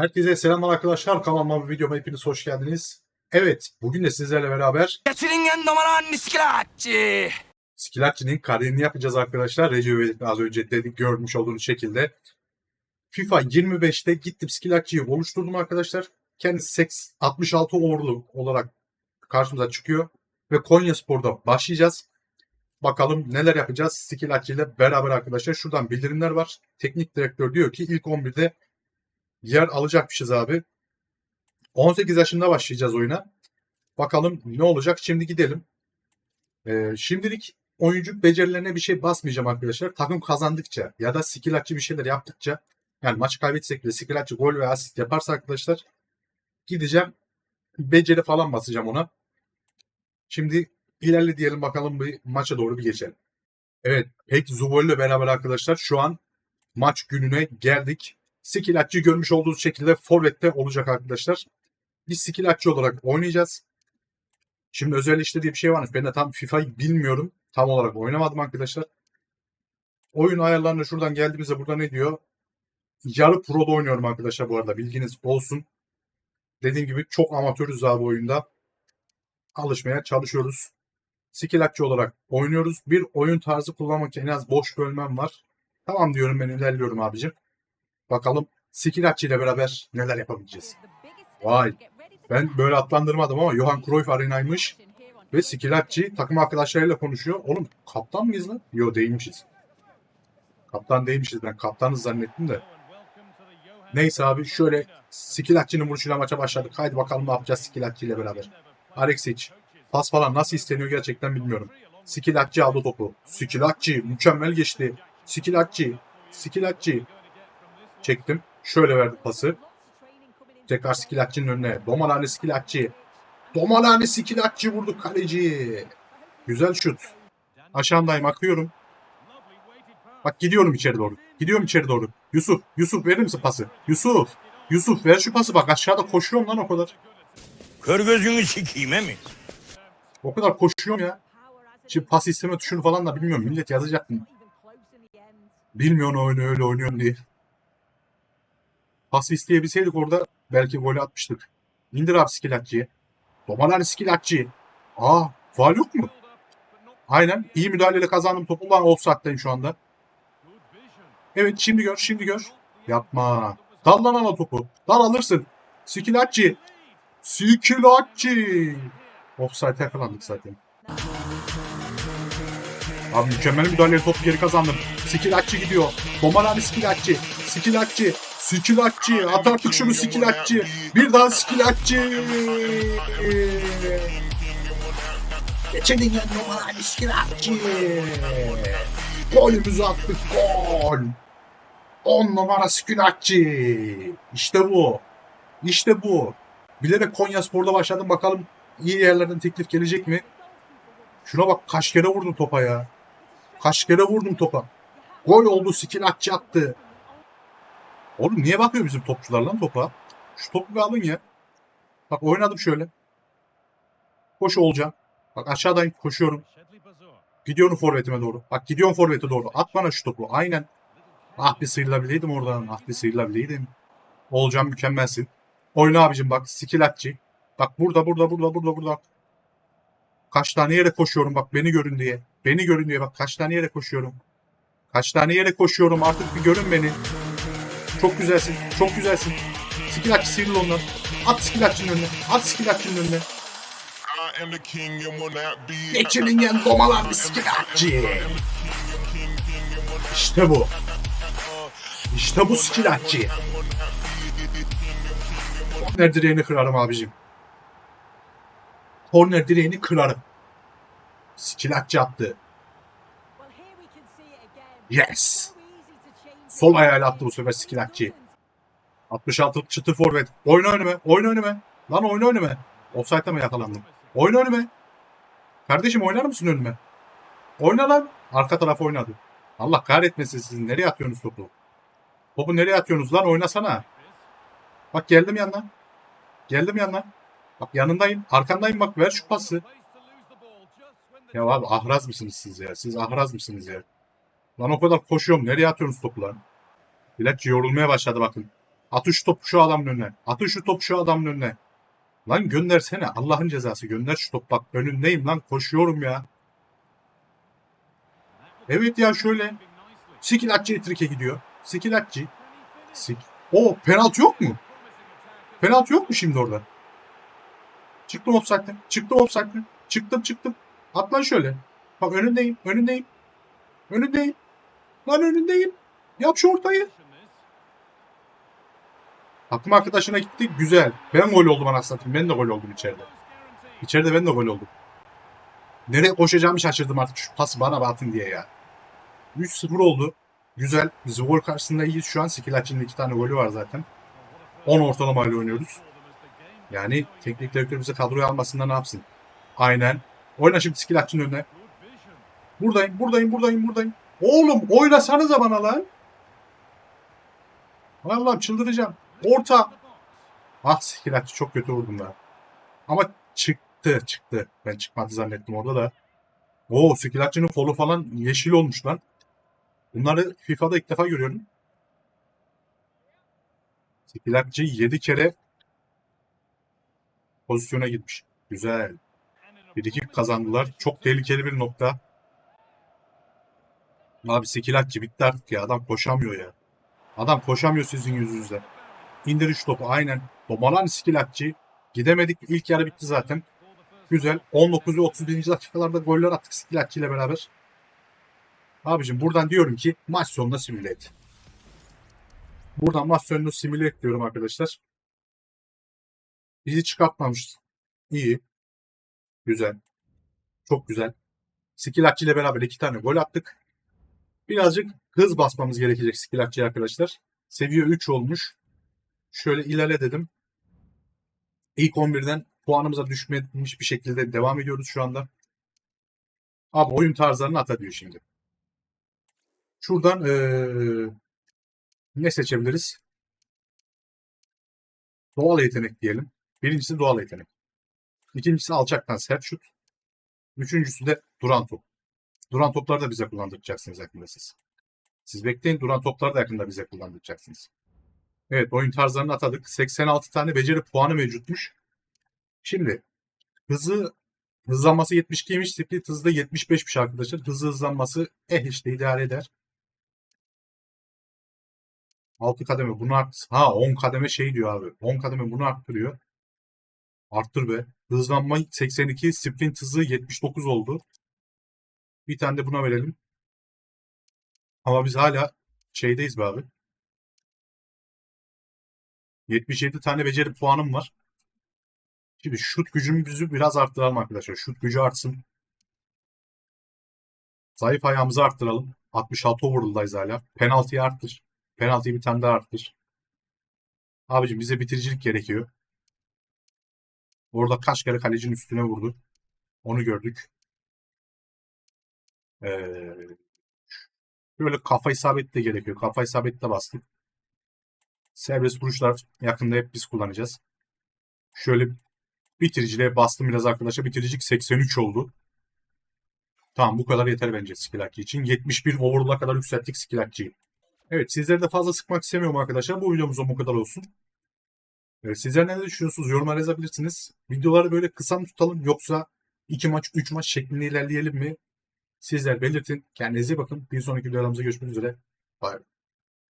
Herkese selamlar arkadaşlar. Kanalıma ve videoma hepiniz hoş geldiniz. Evet, bugün de sizlerle beraber Geçiringen domaran niskilatçı. Skilacci'nin kariyerini yapacağız arkadaşlar. Recep az önce dedik görmüş olduğunuz şekilde. FIFA 25'te gittim Skilacci'yi oluşturdum arkadaşlar. Kendisi seks 66 uğurlu olarak karşımıza çıkıyor. Ve Konya Spor'da başlayacağız. Bakalım neler yapacağız Skilacci ile beraber arkadaşlar. Şuradan bildirimler var. Teknik direktör diyor ki ilk 11'de yer alacakmışız abi. 18 yaşında başlayacağız oyuna. Bakalım ne olacak. Şimdi gidelim. Ee, şimdilik oyuncu becerilerine bir şey basmayacağım arkadaşlar. Takım kazandıkça ya da skill açı bir şeyler yaptıkça yani maçı kaybetsek bile skill açı gol ve asist yaparsa arkadaşlar gideceğim beceri falan basacağım ona. Şimdi ilerle diyelim bakalım bir maça doğru bir geçelim. Evet Pek Zubol ile beraber arkadaşlar şu an maç gününe geldik. Skill görmüş olduğunuz şekilde forvette olacak arkadaşlar. Biz skill olarak oynayacağız. Şimdi özel işte diye bir şey varmış. Ben de tam FIFA'yı bilmiyorum. Tam olarak oynamadım arkadaşlar. Oyun ayarlarına şuradan geldiğimizde burada ne diyor? Yarı pro'da oynuyorum arkadaşlar bu arada. Bilginiz olsun. Dediğim gibi çok amatörüz abi oyunda. Alışmaya çalışıyoruz. Skill olarak oynuyoruz. Bir oyun tarzı kullanmak için en az boş bölmem var. Tamam diyorum ben ilerliyorum abicim. Bakalım skill açı ile beraber neler yapabileceğiz. Vay. Ben böyle atlandırmadım ama Johan Cruyff arenaymış Ve Skilacci takım arkadaşlarıyla konuşuyor. Oğlum kaptan mıyız lan? Yo değilmişiz. Kaptan değilmişiz ben. Kaptanız zannettim de. Neyse abi şöyle Skilacci'nin vuruşuyla maça başladık. Haydi bakalım ne yapacağız Skilacci ile beraber. Alexic. Pas falan nasıl isteniyor gerçekten bilmiyorum. Skilacci aldı topu. Skilacci mükemmel geçti. Skilacci. Skilacci. Çektim. Şöyle verdi pası. Tekrar Skilacci'nin önüne. Domalane Skilacci. Domalane Skilacci vurdu kaleci. Güzel şut. Aşağındayım akıyorum. Bak gidiyorum içeri doğru. Gidiyorum içeri doğru. Yusuf. Yusuf verir misin pası? Yusuf. Yusuf ver şu pası bak aşağıda koşuyorum lan o kadar. Kör gözünü sikeyim mi? O kadar koşuyorum ya. Şimdi pas isteme tuşunu falan da bilmiyorum. Millet yazacak mı? Bilmiyorsun oyunu öyle oynuyorsun diye. Pas isteyebilseydik orada belki golü atmıştık. İndir abi Skilacci'ye. Domalar Skilacci. Aa faal yok mu? Aynen. iyi müdahaleyle kazandım topu. Lan offside'dayım şu anda. Evet şimdi gör şimdi gör. Yapma. Dal lan topu. Dal alırsın. Skilacci. Skilacci. Offside yakalandık zaten. Abi mükemmel müdahaleyle topu geri kazandım. Skilacci gidiyor. Domalani Skilacci. Skilacci. Skilacci. At artık şunu Skilacci. Bir daha Skilacci. Geçenin ya Domalani Skilacci. Golümüzü attık. Gol. 10 numara Skilacci. İşte bu. İşte bu. Bilerek Konya Spor'da başladım. Bakalım iyi yerlerden teklif gelecek mi? Şuna bak kaç kere vurdum topa ya. Kaç kere vurdum topa. Gol oldu Skilacci attı. Oğlum niye bakıyor bizim topçular lan topa? Şu topu bir alın ya. Bak oynadım şöyle. Koş olacağım. Bak aşağıdayım koşuyorum. Gidiyorum forvetime doğru. Bak gidiyorum forvete doğru. At bana şu topu. Aynen. Ah bir sıyrılabileydim oradan. Ah bir sıyrılabileydim. Olacağım mükemmelsin. Oyna abicim bak. Skilacci. Bak burada burada burada burada burada. Kaç tane yere koşuyorum bak beni görün diye. Beni görün diye bak kaç tane yere koşuyorum. Kaç tane yere koşuyorum artık bir görün beni. Çok güzelsin. Çok güzelsin. Skilacci sıyrıl ondan. At Skilacci'nin önüne. At Skilacci'nin önüne. And will not be. Geçilingen domalar Skilacci. İşte bu. İşte bu Skilacci. Korner direğini kırarım abicim. Korner direğini kırarım. Skilacci attı. Yes. Sol ayağıyla attı bu sefer Skilacci. 66 çıtır forvet. Oyna önüme. Oyna önüme. Lan oyna önüme. Offside'da mı yakalandım? Oyna önüme. Kardeşim oynar mısın önüme? Oyna lan. Arka taraf oynadı. Allah kahretmesin sizin. Nereye atıyorsunuz topu? Topu nereye atıyorsunuz lan? Oynasana. Bak geldim yanına. Geldim yanına. Bak yanındayım. Arkandayım bak. Ver şu pası. Ya abi ahraz mısınız siz ya? Siz ahraz mısınız ya? Lan o kadar koşuyorum. Nereye atıyorsunuz topu lan? Biletçi yorulmaya başladı bakın. Atın şu topu şu adamın önüne. Atın şu topu şu adamın önüne. Lan göndersene. Allah'ın cezası. Gönder şu topu. Bak önündeyim lan. Koşuyorum ya. Evet ya şöyle. Skilacci etrike gidiyor. Skilacci. Sik. O penaltı yok mu? Penaltı yok mu şimdi orada? Çıktım offside'den. Çıktım offside'den. Çıktım çıktım. At lan şöyle. Bak önündeyim. Önündeyim. Önündeyim. Lan önündeyim. Yap şu ortayı. Takım arkadaşına gitti. Güzel. Ben gol oldum anasını satayım. Ben de gol oldum içeride. İçeride ben de gol oldum. Nereye koşacağımı şaşırdım artık. Şu pası bana atın diye ya. 3-0 oldu. Güzel. Biz gol karşısında iyiyiz şu an. Skilacci'nin iki tane golü var zaten. 10 ortalamayla oynuyoruz. Yani teknik direktör bize kadroya almasında ne yapsın? Aynen. Oyna şimdi Skilacci'nin önüne. Buradayım, buradayım, buradayım, buradayım. Oğlum oynasanıza bana lan. Allah'ım çıldıracağım. Orta. Ah Skilacci çok kötü vurdum ben. Ama çıktı, çıktı. Ben çıkmadı zannettim orada da. Oo Skilacci'nin kolu falan yeşil olmuş lan. Bunları FIFA'da ilk defa görüyorum. Skilacci 7 kere pozisyona gitmiş. Güzel. Bir iki kazandılar. Çok tehlikeli bir nokta. Abi Skilacci bitti artık ya. Adam koşamıyor ya. Adam koşamıyor sizin yüzünüzden. İndir topu aynen. Domalan Skilacci. Gidemedik. İlk yarı bitti zaten. Güzel. 19 ve 31. dakikalarda goller attık Skilacci ile beraber. Abicim buradan diyorum ki maç sonunda simüle et. Buradan maç sonunu simüle et diyorum arkadaşlar. Bizi çıkartmamış. İyi. Güzel. Çok güzel. Skilacci ile beraber iki tane gol attık. Birazcık hız basmamız gerekecek Skilacci arkadaşlar. Seviye 3 olmuş. Şöyle ilerle dedim. İlk 11'den puanımıza düşmemiş bir şekilde devam ediyoruz şu anda. Abi oyun tarzlarını ata diyor şimdi. Şuradan eee, ne seçebiliriz? Doğal yetenek diyelim. Birincisi doğal yetenek. İkincisi alçaktan sert şut. Üçüncüsü de duran top. Duran topları da bize kullandıracaksınız yakında siz. Siz bekleyin duran topları da yakında bize kullandıracaksınız. Evet oyun tarzlarını atadık. 86 tane beceri puanı mevcutmuş. Şimdi hızı hızlanması 72'ymiş. Split hızı da 75'miş arkadaşlar. Hızı hızlanması eh işte idare eder. 6 kademe bunu art ha 10 kademe şey diyor abi. 10 kademe bunu arttırıyor. Arttır be. Hızlanma 82, sprint hızı 79 oldu. Bir tane de buna verelim. Ama biz hala şeydeyiz be abi. 77 tane beceri puanım var. Şimdi şut gücümüzü biraz arttıralım arkadaşlar. Şut gücü artsın. Zayıf ayağımızı arttıralım. 66 overall'dayız hala. Penaltıyı arttır. Penaltıyı bir tane daha arttır. Abicim bize bitiricilik gerekiyor. Orada kaç kere kalecinin üstüne vurdu. Onu gördük. Ee, böyle kafa isabeti de gerekiyor. Kafa isabeti de bastık. Serbest vuruşlar yakında hep biz kullanacağız. Şöyle bitiriciliğe bastım biraz arkadaşlar. Bitiricilik 83 oldu. Tamam bu kadar yeter bence Skilacci için. 71 overall'a kadar yükselttik Skilacci'yi. Evet sizleri de fazla sıkmak istemiyorum arkadaşlar. Bu videomuzda bu kadar olsun. Evet, sizler ne düşünüyorsunuz? Yorumlara yazabilirsiniz. Videoları böyle kısa mı tutalım yoksa 2 maç 3 maç şeklinde ilerleyelim mi? Sizler belirtin. Kendinize bakın. Bir sonraki videolarımızda görüşmek üzere. Bye.